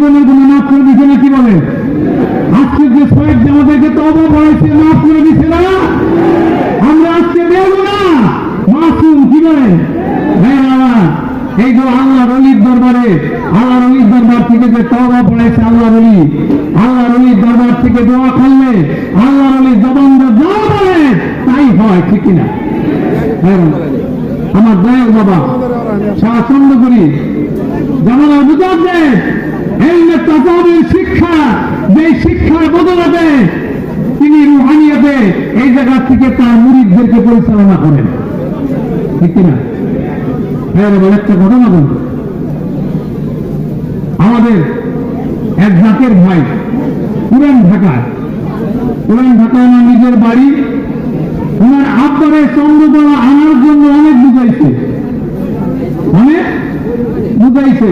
জীবনের গুণে মাফ করে দিছে না কি বলে? আজকে যে শহীদ আমাদেরকে তবা পড়াইছে মাফ করে দিছে না? আমরা আজকে দেব না। মাসুম কি বলে? এই যে আল্লাহ রলির দরবারে আল্লাহ রলির দরবার থেকে যে তবা পড়াইছে আল্লাহ রলি আল্লাহ রলির দরবার থেকে দোয়া করলে আল্লাহ রলির জবান যা বলে, তাই হয়, ঠিক কিনা? আমার দয়াল বাবা শাসন্দ করি যেমন বুঝাচ্ছে এই শিক্ষা, যে শিক্ষার বদলাতে তিনি রুহানিয়াতে এই জায়গা থেকে তার মুরিদদেরকে পরিচালনা করেন। ঠিক কিনা? হ্যাঁ একটা ঘটনা বল আমাদের এক জাতের ভাই পুরান ঢাকায়। পুরান ঢাকায় আমার নিজের বাড়ি, ওনার আব্বারে চন্দ্রকলা আনার জন্য অনেক বুঝাইছে। অনেক বুঝাইছে।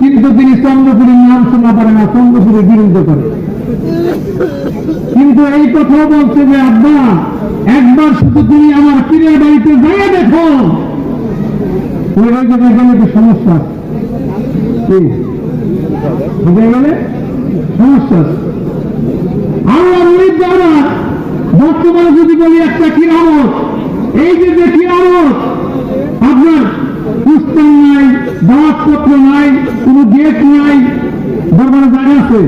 কিন্তু তিনি চন্দ্রপুরের নাম শোনা পারে না চন্দ্রপুরের বিরুদ্ধে করে। কিন্তু এই কথা বলছে যে, আব্বা, একবার শুধু তুমি আমার পীরের বাড়িতে যাইয়ে দেখো। সমস্যা। গেলে? সমস্যা। বর্তমানে যদি বলি একটা কিরামত এই যে যে কিরামত আপনার পুস্তক নাই, দাওয়াতপত্র নাই, কোনো গেট নাই। দরবারে জায়গা আছে।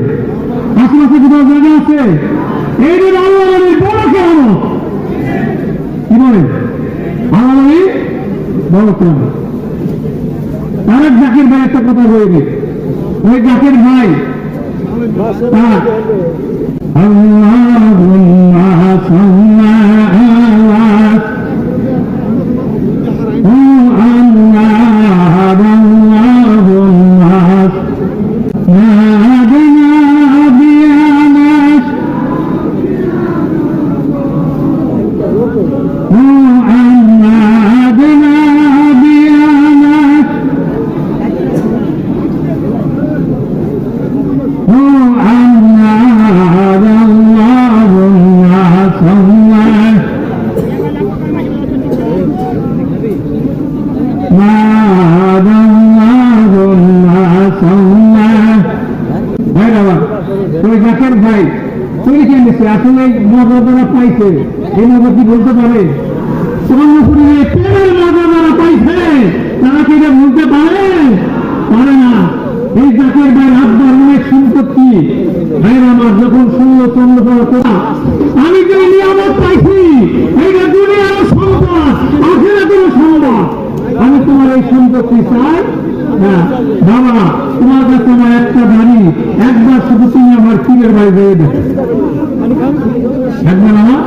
আশেপাশে কোথাও জায়গা আছে। এই যে আল্লাহ নবীর বড় কিরামত কি বলে? আল্লাহ নবী বড় কিরামত তার এক জাকির ভাই একটা কথা বলবে ওই জাকির ভাই, তার জাকের ভাই, তুই কে নিছে আসলে মর্যাদারা পাইছে? এই মর্যাদা কি বলতে পারে? পাইছে। তারা কি এটা বলতে পারে? পারে না। এই জাকের ভাই আব্বার অনেক সম্পত্তি। আমার যখন শুনলো চন্দ্রপুরা তোরা, আমি যে নিয়ামত পাইছি, এইটা দুনিয়ার সম্পদ, আখেরাতের সম্পদ। আমি তোমার এই সম্পত্তি চাই? হ্যাঁ বাবা, তোমার কাছে আমার একটা বাড়ি পীরের বাড়ি যেয়ে দেখো। একবার আমার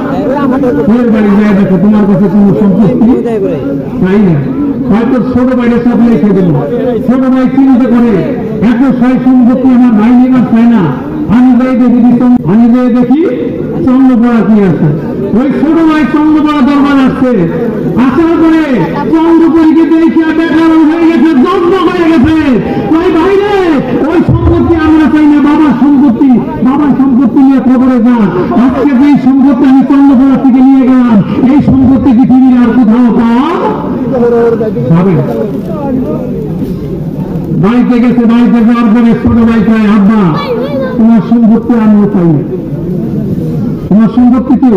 পীরের বাড়ি যেয়ে দেখো, তোমার কাছে কোনো সম্পত্তি তাই না হয়তো ছোট ভাইয়ের সাথে রেখে দিল ছোট ভাই চিন্তা করে, এত ছয় সম্পত্তি আমার ভাই নিবার চায় না। আমি যাই দেখি, আমি যাই দেখি, চন্দ্রপড়া কি আছে? ওই ছোট ভাই চন্দ্রপড়া দরবার আসছে। আসার পরে চন্দ্রপুরীকে দেখে দেখার হয়ে গেছে যত্ন হয়ে গেছে ওই ভাই রে ওই সম্পত্তি আমরা চাই না বাবার সম্পত্তি বাবার সম্পত্তি যান আজকে যে সম্পত্তি আমি চন্দ্রপড়া থেকে নিয়ে গেলাম এই সম্পত্তি পৃথিবীর আর কোথাও পাওয়া যাবে? বাড়িতে গেছে বাড়িতে যাওয়ার পরে ছোট ভাই চাই আব্বা তোমার সম্পত্তি আমিও চাই তোমার সম্পত্তি কি?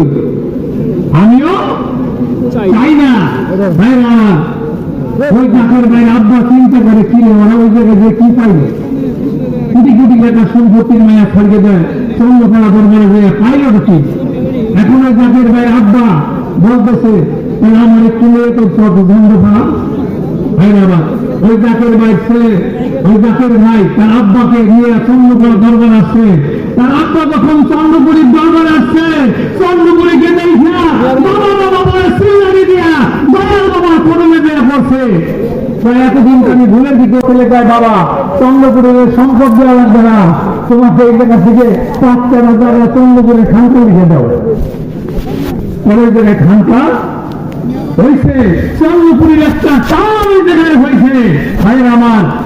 আমিও চাই না। ভাইরা ওই চাকর ভাই আব্বা চিন্তা করে কি রে ওরা ওই জায়গায় যে কি পাইবে? কোটি কোটি টাকা সম্পত্তির মায়া ছাড়িয়ে দেয়। চন্দ্রপাড়া দরবারে যে পাইল কি এখন ওই জাকের ভাই আব্বা বলতেছে আমার একটু মেয়ে তো ভাই বাবা ওই জাকের ভাই ছেলে, ওই জাকের ভাই, তার আব্বাকে নিয়ে চন্দ্রপুর দরবার আসছে। তার আব্বা যখন চন্দ্রপুরীর দরবার আসছে চন্দ্রপুরীকে দেখা বাবা বাবা বলে শ্রীলারি দিয়া বাবা কদমে দেয়া পড়ছে তাই এতদিন তো আমি ভুলের দিকে চলে যায় বাবা, চন্দ্রপুরের সম্পদ দেওয়া লাগবে না। তোমাকে জায়গা থেকে পাঁচ, চার হাজার চন্দ্রপুরের খানটা লিখে দাও। জায়গায় খানকা হয়েছে। চন্দ্রপুরের একটা চাল ওই হয়েছে। ভাইয়ের আমার